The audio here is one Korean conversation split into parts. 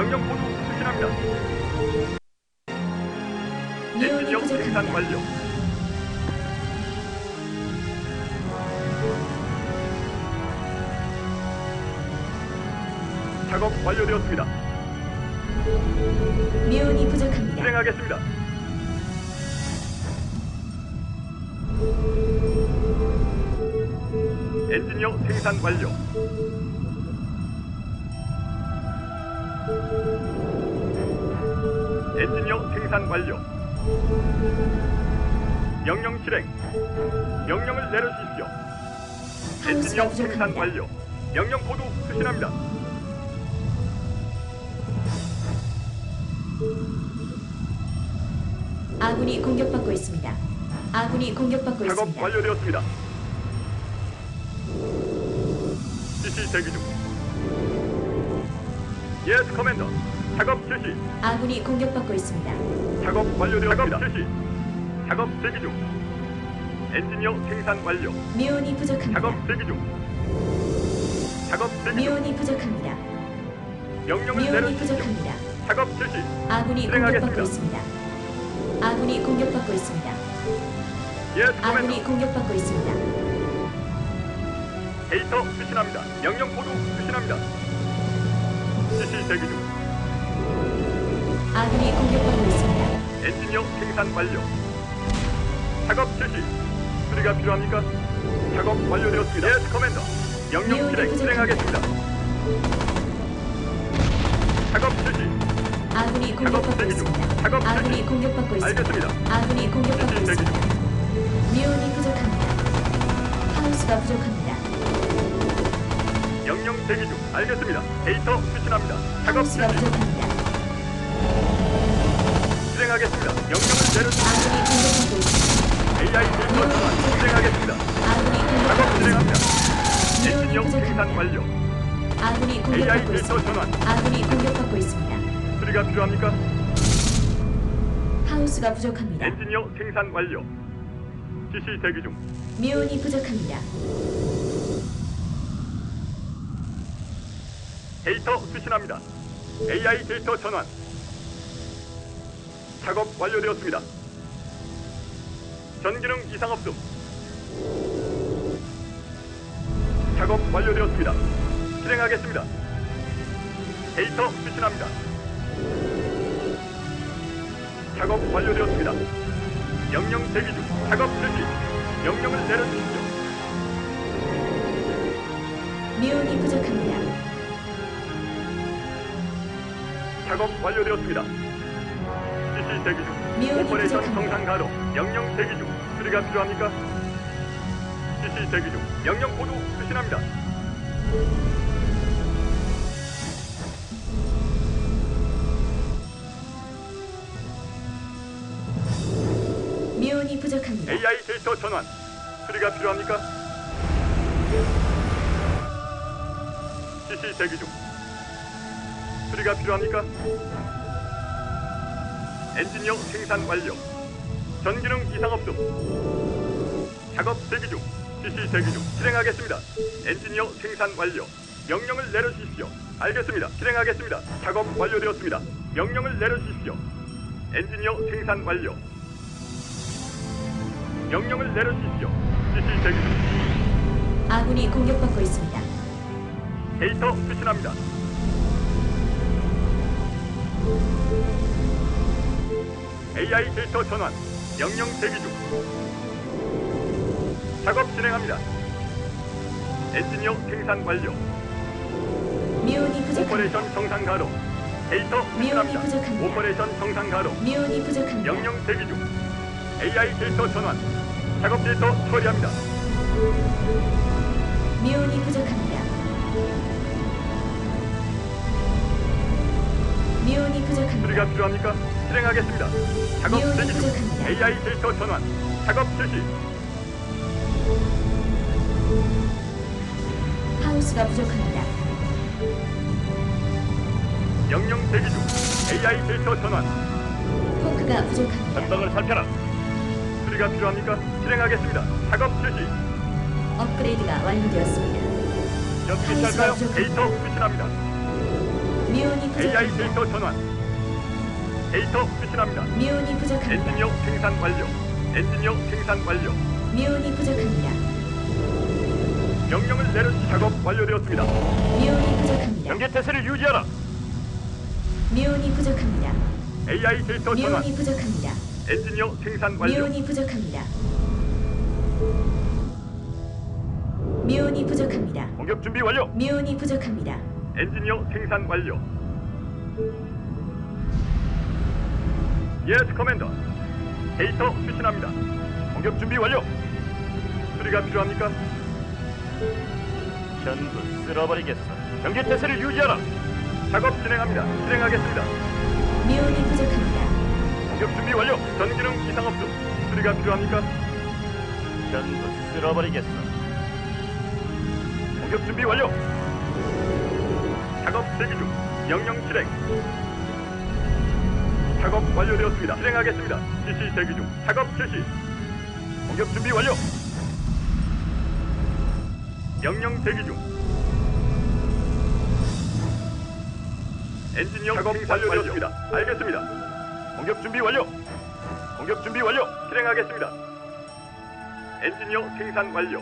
명령 모두 수신합니다. 엔지니어 생산 부족합니다. 완료. 작업 완료되었습니다. 미온이 부족합니다. 실행하겠습니다. 엔지니어 생산 완료. 엔지니어 생산 완료. 명령 실행. 명령을 내려주십시오. 엔지니어 생산. 완료. 명령 코드 수신합니다. 아군이 공격받고 있습니다. 아군이 공격받고 작업 있습니다. 완료되었습니다. 지시 대기 중. 예스 커맨더. 작업 실시. 아군이 공격받고 있습니다. 작업 완료되었습니다. 작업 실시. 작업 대기 중. 엔지니어 생산 완료. 미온이 부족합니다. 작업 대기 중. 작업 대기 중. 미온이 부족합니다. 명령을 미온이 내려주십시오. 부족합니다. 작업 실시. 아군이. 공격받고 있습니다. 아군이 공격받고 있습니다. 예스 아군이. 공격받고 있습니다. 데이터 수신합니다. 명령 코드 수신합니다. 지시 대기 중. 아군이 공격받고 있습니다. 엔지니어 생산 완료. 작업 실시. 수리가 필요합니까? 작업 완료되었습니다. 예스 커맨더. 명령 실행. 실행하겠습니다. 작업 실시. 아군이 공격받고. 있습니다. 작업 아군이. 공격받고 있습니다. 알겠습니다. 아군이 공격받고. 있습니다. 미온이 부족합니다. 하우스가 부족합니다. 명령 대기 중. 알겠습니다. 데이터 수신합니다. 작업 하우스가 실시. 부족합니다. 실행하겠습니다. 명령을 내려주십시오. AI 실행하겠습니다. 아군이 작업. 미온이 엔지니어 생산. 완료. 아군이 AI 공격받고 있습니다. 전환. 아군이 공격받고 있습니다. 수리가 필요합니까? 하우스가 부족합니다. 엔지니어 생산 완료. 지시 대기 중. 미온이 부족합니다. 데이터 수신합니다. AI 데이터 전환. 작업 완료되었습니다. 전기능 이상 없음. 작업 완료되었습니다. 실행하겠습니다. 데이터 수신합니다. 작업 완료되었습니다. 명령 대기 중. 작업 실시. 명령을 내려주십시오. 미온이 부족합니다. 작업 완료되었습니다. 지시 대기 중. 오퍼레이션. 정상 가동. 명령 대기 중. 수리가 필요합니까? 지시 대기 중. 명령 모두 수신합니다. 미온이 부족합니다. AI 데이터 전환. 수리가 필요합니까? 지시 대기 중. 수리가 필요합니까? 엔지니어 생산 완료. 전기능 이상 없음. 작업 대기 중. 지시 대기 중. 실행하겠습니다. 엔지니어 생산 완료. 명령을 내려주십시오. 알겠습니다. 실행하겠습니다. 작업 완료되었습니다. 명령을 내려주십시오. 엔지니어 생산 완료. 명령을 내려주십시오. 지시 대기 중. 아군이 공격받고 있습니다. 데이터 수신합니다. AI 데이터 전환. 명령 대기 중. 작업 진행합니다. 엔지니어 생산 완료. 미온이 부족합니다. 오퍼레이션 정상 가동. 데이터 미온이 수신합니다. 부족합니다. 오퍼레이션 정상 가동. 미온이 부족합니다. 명령 대기 중. AI 데이터 전환. 작업 데이터 처리합니다. 미온이 부족합니다. 미온이 부족합니다. 수리가 필요합니까? 실행하겠습니다. 작업 미온이 대기 중. 부족합니다. AI 데이터 전환. 작업 실시. 하우스가 부족합니다. 명령 대기 중. AI 데이터 전환. 포크가 부족합니다. 전방을 살펴라. 수리가 필요합니까? 실행하겠습니다. 작업 실시. 업그레이드가 완료되었습니다. 하우스가? 부족합니다. 데이터 수신합니다. 미온이 AI 부족합니다. 데이터 전환. 데이터 수신합니다. 미온이 부족합니다. 엔지니어 생산 완료. 엔지니어 생산 완료. 미온이 부족합니다. 명령을 내려 작업 완료되었습니다. 미온이 부족합니다. 경계 태세를 유지하라. 미온이 부족합니다. AI 데이터 전환. 미온이 부족합니다. 엔지니어 생산 완료. 미온이 부족합니다. 미온이 부족합니다. 공격 준비 완료. 미온이 부족합니다. 엔지니어 생산 완료. 예스 커맨더. 데이터 수신합니다. 공격 준비 완료. 수리가 필요합니까? 전부 쓸어버리겠어. 경계 태세를 유지하라. 작업 진행합니다. 진행하겠습니다. 미온이 부족합니다. 공격 준비 완료. 전기능 이상 없음. 수리가 필요합니까? 전부 쓸어버리겠어. 공격 준비 완료. 작업 대기 중. 명령 실행. 작업 완료되었습니다. 실행하겠습니다. 지시 대기 중. 작업 실시. 공격 준비 완료. 명령 대기 중. 엔지니어 작업 완료되었습니다. 알겠습니다. 공격 준비 완료. 공격 준비 완료. 실행하겠습니다. 엔지니어 생산 완료.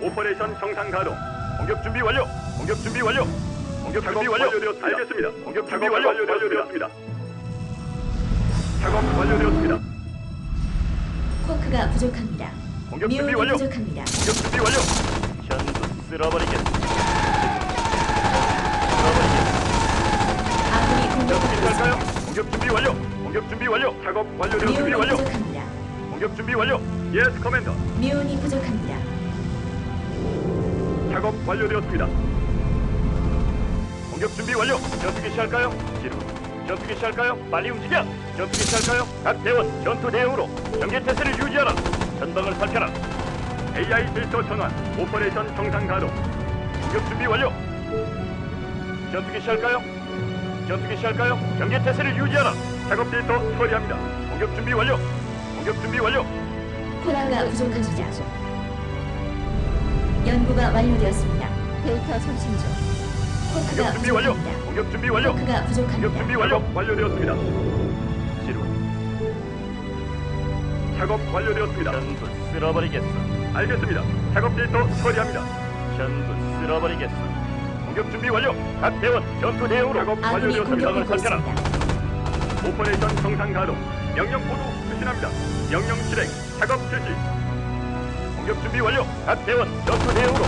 오퍼레이션 정상 가동. 공격 준비 완료. 공격 준비 완료. 공격 준비 완료되었습니다. 알겠습니다. 공격 완료. 완료되었습니다. 작업 완료되었습니다. 쿼크가 부족합니다. 공격 준비 미온이 완료. 부족합니다. 공격 준비 완료. 전부 쓸어버리겠습니다. 쓸어버리겠습니다. 아군이 공격받고 할까요? 있습니다. 공격 준비 완료. 공격 준비 완료. 작업 완료되었습니다. 미온이 완료. 부족합니다. 공격 준비 완료. 예스 커맨더. 미온이 부족합니다. 작업 완료되었습니다. 공격 준비 완료. 전투기 시할까요? 지루. 전투기 시할까요? 빨리 움직여. 전투기 시할까요? 각 대원 전투 대응으로 경계 태세를 유지하라. 전방을 살펴라. AI 데이터 전환. 오퍼레이션 정상 가동. 공격 준비 완료. 전투기 시할까요? 전투기 시할까요? 경계 태세를 유지하라. 작업 데이터 처리합니다. 공격 준비 완료. 공격 준비 완료. 쿼크가 부족합니다. 연구가 완료되었습니다. 데이터送信중. 공격 준비 완료. 공격 준비 완료. 공격 부족합니다. 준비 완료. 완료되었습니다. 지루. 작업 완료되었습니다. 전부 쓸어버리겠어. 알겠습니다. 작업 데이터 처리합니다. 전부 쓸어버리겠어. 공격 준비 완료. 각 대원 전투 대응으로 작업 완료되었습니다. 있습니다. 오퍼레이션 정상 가동. 명령 모두 수신합니다. 명령 실행. 작업 실시. 공격 준비 완료. 각 대원 전투 대응으로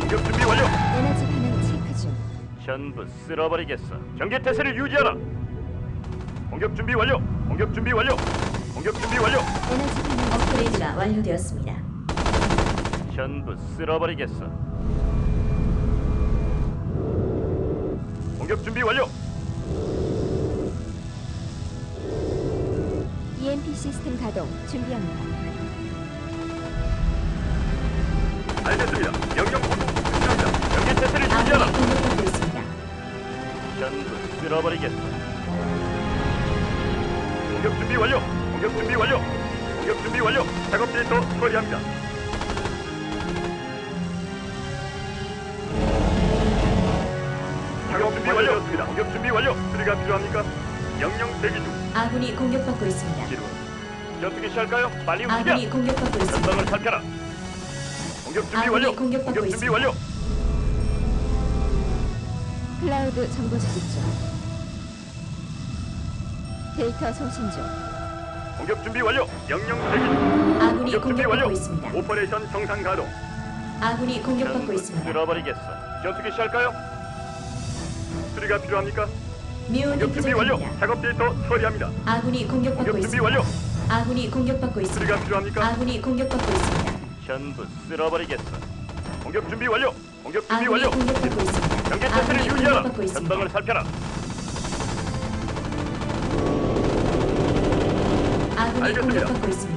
공격 준비 완료. 에너지 반응 체크 중. 전부 쓸어버리겠어. 경계 태세를 유지하라. 공격 준비 완료. 공격 준비 완료. 공격 준비 완료. 에너지 반응 업그레이드가 완료되었습니다. 전부 쓸어버리겠어. 공격 준비 완료. EMP 시스템 가동 준비합니다. 알겠습니다. 명령 태세를 유지하라. 아군이 공격받고 있습니다. 전부 쓸어버리겠어. 공격 준비 완료. 공격 준비 완료. 공격 준비 완료. 작업 데이터 처리합니다. 작업 준비 완료였습니다. 공격 준비 완료. 수리가 필요합니까? 명령 대기 중. 아군이 공격받고 있습니다. 지루. 전투기 시할까요? 빨리 움직여. 아군이 공격받고 있습니다. 전방을 살펴라. 공격 준비 아군이 완료. 공격받고 공격 준비 있습니다. 완료. 클라우드 정보 수집 중. 데이터送信중. 공격 준비 완료. 명령 대기 중. 아군이 공격 준비 완료. 공격받고 있습니다. 오퍼레이션 정상 가동. 아군이 공격받고 전부 있습니다. 쓸어버리겠어. 전투기 시할까요? 수리가 필요합니까? 미온이 공격 준비 완료. 부족합니다. 작업 데이터 처리합니다. 아군이 공격받고 공격 준비 있습니다. 완료. 아군이 공격받고 있습니다. 필요합니까? 아군이 공격받고 있습니다. 전부 쓸어버리겠어. 공격 준비 완료. 공격 준비 아군이 완료. 공격받고 있습니다. 경계 태세를 아군이 유지하라. 공격받고 있습니다. 전방을 살펴라. 아군이 알겠습니다. 공격받고 있습니다.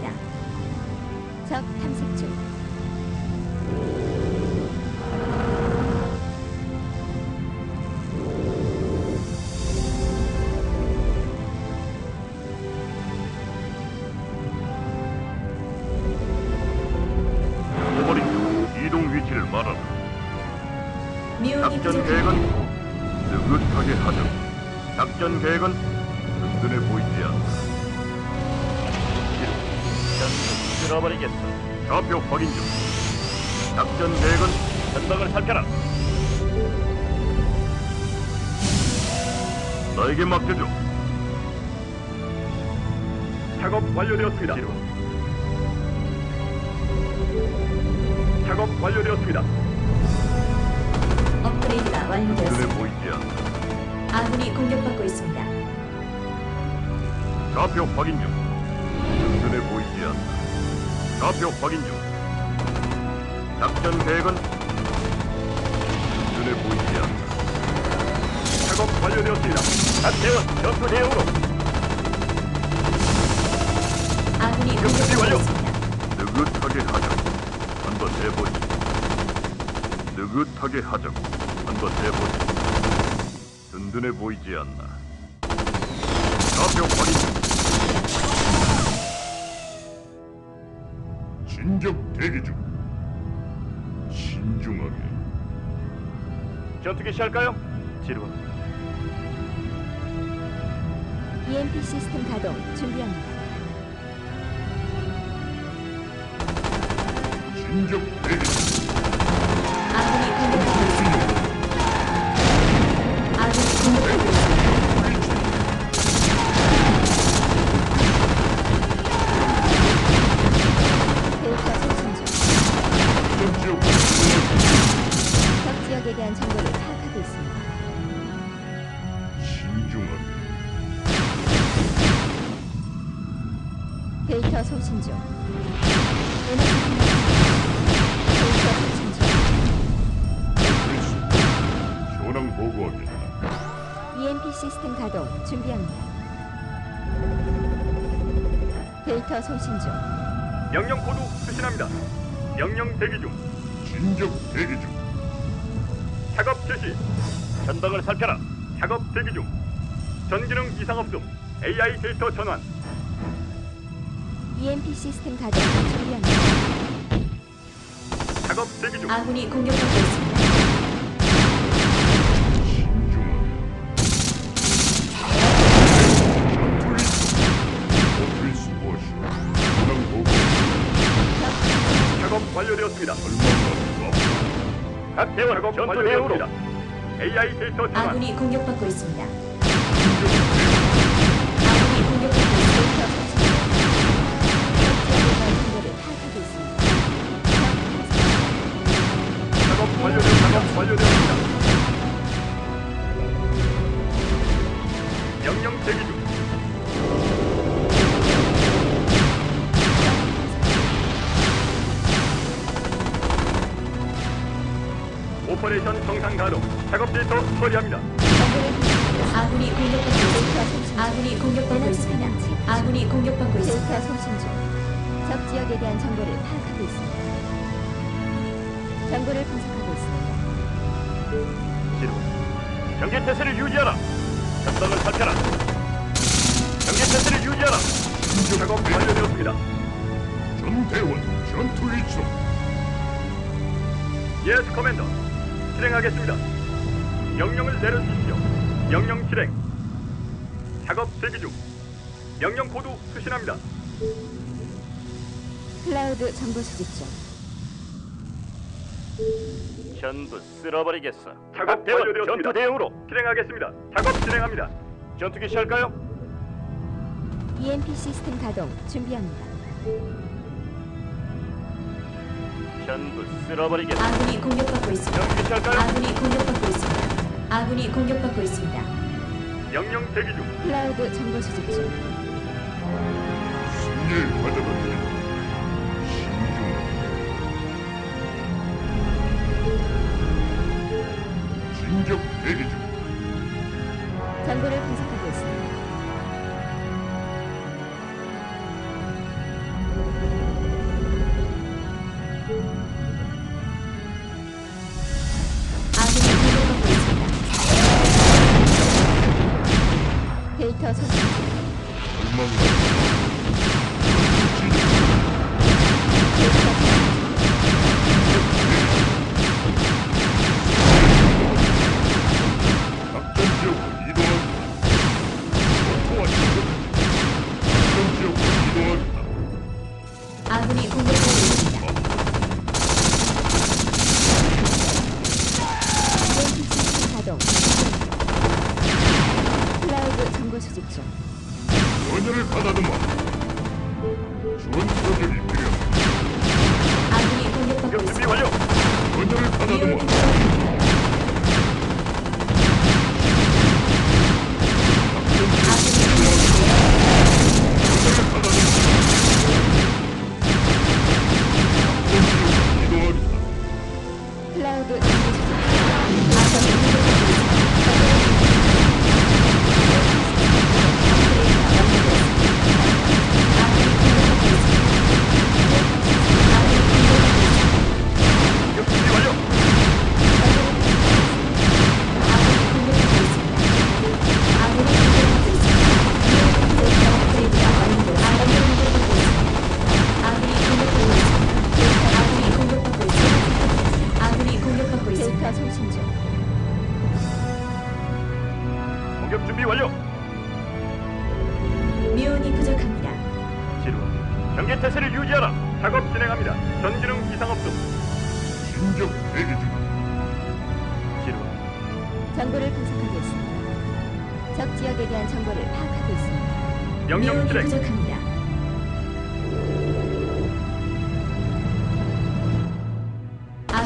살펴라. 너에게 맡겨줘. 작업 완료되었습니다. 작업 완료되었습니다. 업그레이드가 완료되었습니다. 보이지 않아. 아군이 공격받고 있습니다. 좌표 확인 중. 든든해 보이지 않아. 좌표 확인 중. 작전 계획은 든든해 보이지 않아. 작업 완료되었습니다. 박태원 전투 대응으로 아군이 준비 완료. 느긋하게 하자고. 한번 해보지. 느긋하게 하자고. 한번 해보지. 든든해 보이지 않나. 좌표 확인 전투기 시할까요? 지루. EMP 시스템 가동 준비합니다. 진격 대기 명령 대기 중. 진격 대기 중. 작업 개시. 전방을 살펴라. 작업 대기 중. 전기능 이상 없음. AI 데이터 전환. EMP 시스템 가동 준비합니다. 작업 대기 중. 아군이 공격받고 있습니다. 완료되었습니다. 박태원 작업 전투 완료되었습니다. AI 데이터 전환. 아군이 공격받고 있습니다. 정보를 분석하고 있습니다. 지루. 경계 태세를 유지하라. 전방을 살펴라. 경계 태세를 유지하라. 작업 완료되었습니다. 전대원 전투 위치. 예스 커맨더. 실행하겠습니다. 명령을 내려주십시오. 명령 실행. 작업 대기 중. 명령 코드 수신합니다. 클라우드 정보 수집 중. 전부 쓸어버리겠어. 작업 박태원 완료되었습니다. 전투 대응으로 실행하겠습니다. 작업 진행합니다. 전투기 시할까요? EMP 시스템 가동 준비합니다. 전부 쓸어버리겠어. 아군이 공격받고 있습니다. 전투기 시할까요? 아군이 공격받고 있습니다. 아군이 공격받고 있습니다. 명령 대기 중. 클라우드 정보 수집 중. 승리를 가져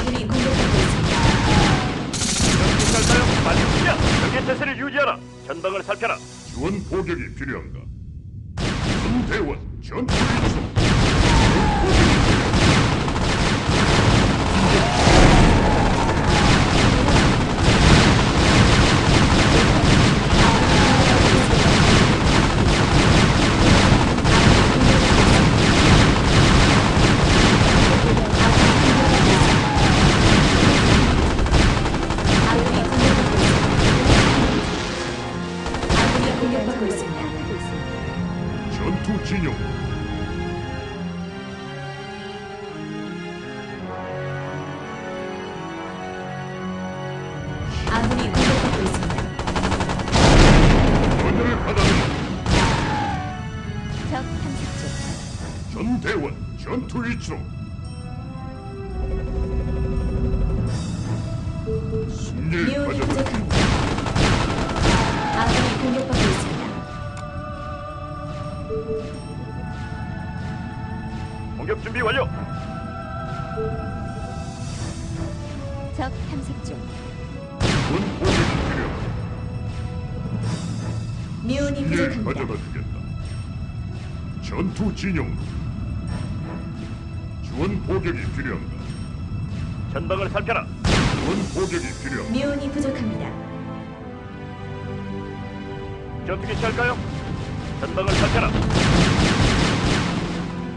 아군이 공격받고 있습니다. 시작할까요? 빨리 움직여. 경계 태세를 유지하라. 전방을 살펴라. 지원 포격이 필요한가? 전대원 전투 위치. 있습니 부족합니다. 가져가 주겠다. 전투 진영. 지원 포격이 필요한가? 전방을 살펴라. 지원 포격이 필요한가? 미온이 부족합니다. 전투기 시작할까요? 전방을 살펴라.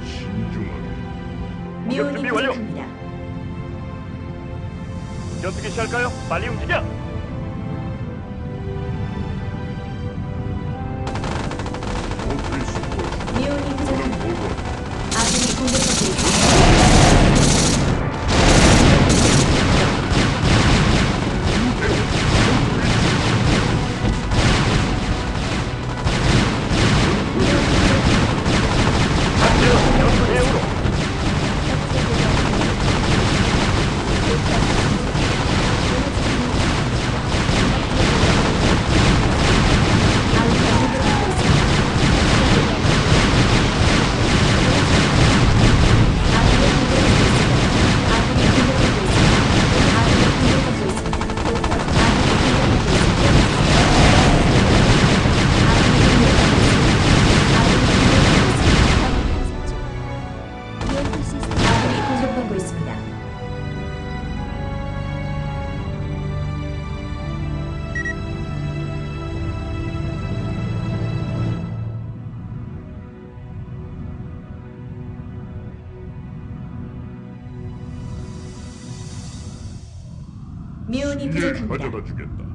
신중하게. 미온이 준비 완료. 부족합니다. 전투기 시작할까요? 빨리 움직여. 미